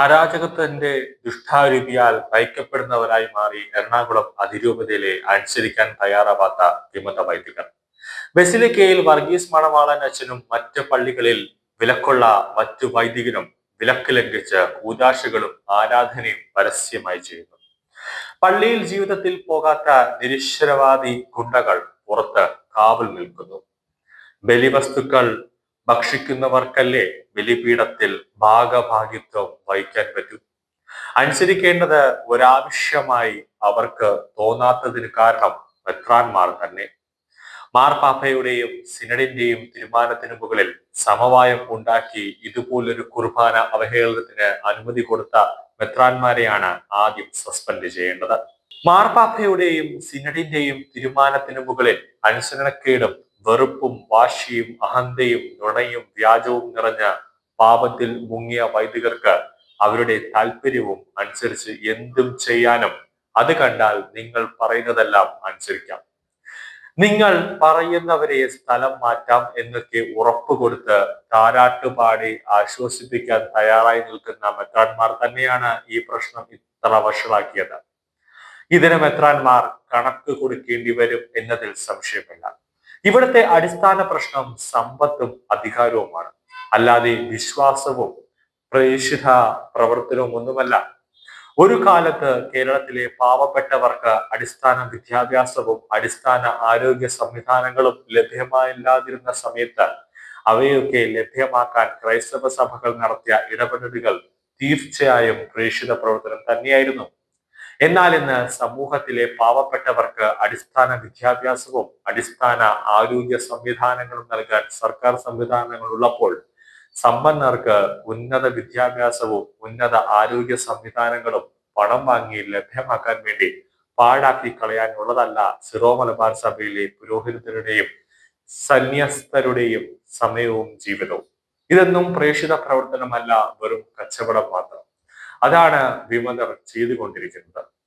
അരാജകത്വന്റെ ദുഷ്ടാരൂപിയാൽ നയിക്കപ്പെടുന്നവരായി മാറി എറണാകുളം അതിരൂപതയിലെ അനുസരിക്കാൻ തയ്യാറാവാത്ത വിമത വൈദികർ. ബസിലിക്കയിൽ വർഗീസ് മണവാളൻ അച്ഛനും മറ്റ് പള്ളികളിൽ വിലക്കുള്ള മറ്റു വൈദികനും വിലക്ക് ലംഘിച്ച് കൂതാശകളും ആരാധനയും പരസ്യമായി ചെയ്യുന്നു. പള്ളിയിൽ ജീവിതത്തിൽ പോകാത്ത നിരീശ്വരവാദി ഗുണ്ടകൾ പുറത്ത് കാവൽ നിൽക്കുന്നു. ബലിവസ്തുക്കൾ ഭക്ഷിക്കുന്നവർക്കല്ലേ ബലിപീഠത്തിൽ ഭാഗഭാഗിത്വം വഹിക്കാൻ പറ്റൂ? അനുസരിക്കേണ്ടത് ഒരാവശ്യമായി അവർക്ക് തോന്നാത്തതിന് കാരണം മെത്രാൻമാർ തന്നെ. മാർപ്പാപ്പയുടെയും സിനഡിന്റെയും തീരുമാനത്തിന് മുകളിൽ സമവായം ഉണ്ടാക്കി ഇതുപോലൊരു കുർബാന അവഹേളനത്തിന് അനുമതി കൊടുത്ത മെത്രാന്മാരെയാണ് ആദ്യം സസ്പെൻഡ് ചെയ്യേണ്ടത്. മാർപ്പാപ്പയുടെയും സിനഡിന്റെയും തീരുമാനത്തിന് മുകളിൽ അനുസരണക്കേടും വെറുപ്പും വാശിയും അഹന്തയും നുണയും വ്യാജവും നിറഞ്ഞ പാപത്തിൽ മുങ്ങിയ വൈദികർക്ക് അവരുടെ താല്പര്യവും അനുസരിച്ച് എന്തും ചെയ്യാനും അത് കണ്ടാൽ നിങ്ങൾ പറയുന്നതെല്ലാം അനുസരിക്കാം. നിങ്ങൾ പറയുന്നവരെ സ്ഥലം മാറ്റാം എന്നൊക്കെ ഉറപ്പ് കൊടുത്ത് താരാട്ടുപാടി ആശ്വസിപ്പിക്കാൻ തയ്യാറായി നിൽക്കുന്ന മെത്രാൻമാർ തന്നെയാണ് ഈ പ്രശ്നം ഇത്ര വഷളാക്കിയത്. ഇതിന് മെത്രാൻമാർ കണക്ക് കൊടുക്കേണ്ടി വരും എന്നതിൽ സംശയമില്ല. ഇവിടുത്തെ അടിസ്ഥാന പ്രശ്നം സമ്പത്തും അധികാരവുമാണ്. അല്ലാതെ വിശ്വാസവും പ്രേഷിത പ്രവർത്തനവും ഒന്നുമല്ല. ഒരു കാലത്ത് കേരളത്തിലെ പാവപ്പെട്ടവർക്ക് അടിസ്ഥാന വിദ്യാഭ്യാസവും അടിസ്ഥാന ആരോഗ്യ സംവിധാനങ്ങളും ലഭ്യമായില്ലാതിരുന്ന സമയത്ത് അവയൊക്കെ ലഭ്യമാക്കാൻ ക്രൈസ്തവ സഭകൾ നടത്തിയ ഇടപെടലുകൾ തീർച്ചയായും പ്രേക്ഷിത പ്രവർത്തനം തന്നെയായിരുന്നു. എന്നാൽ ഇന്ന് സമൂഹത്തിലെ പാവപ്പെട്ടവർക്ക് അടിസ്ഥാന വിദ്യാഭ്യാസവും അടിസ്ഥാന ആരോഗ്യ സംവിധാനങ്ങളും നൽകാൻ സർക്കാർ സംവിധാനങ്ങൾ ഉള്ളപ്പോൾ സമ്പന്നർക്ക് ഉന്നത വിദ്യാഭ്യാസവും ഉന്നത ആരോഗ്യ സംവിധാനങ്ങളും പണം വാങ്ങി ലഭ്യമാക്കാൻ വേണ്ടി പാഴാക്കി കളയാനുള്ളതല്ല സിറോ മലബാർ സഭയിലെ പുരോഹിതരുടെയും സന്യസ്തരുടെയും സമയവും ജീവിതവും. ഇതൊന്നും പ്രേക്ഷിത പ്രവർത്തനമല്ല വെറും കച്ചവടം മാത്രം. അതാണ് വിമതർ ചെയ്തുകൊണ്ടിരിക്കുന്നത്.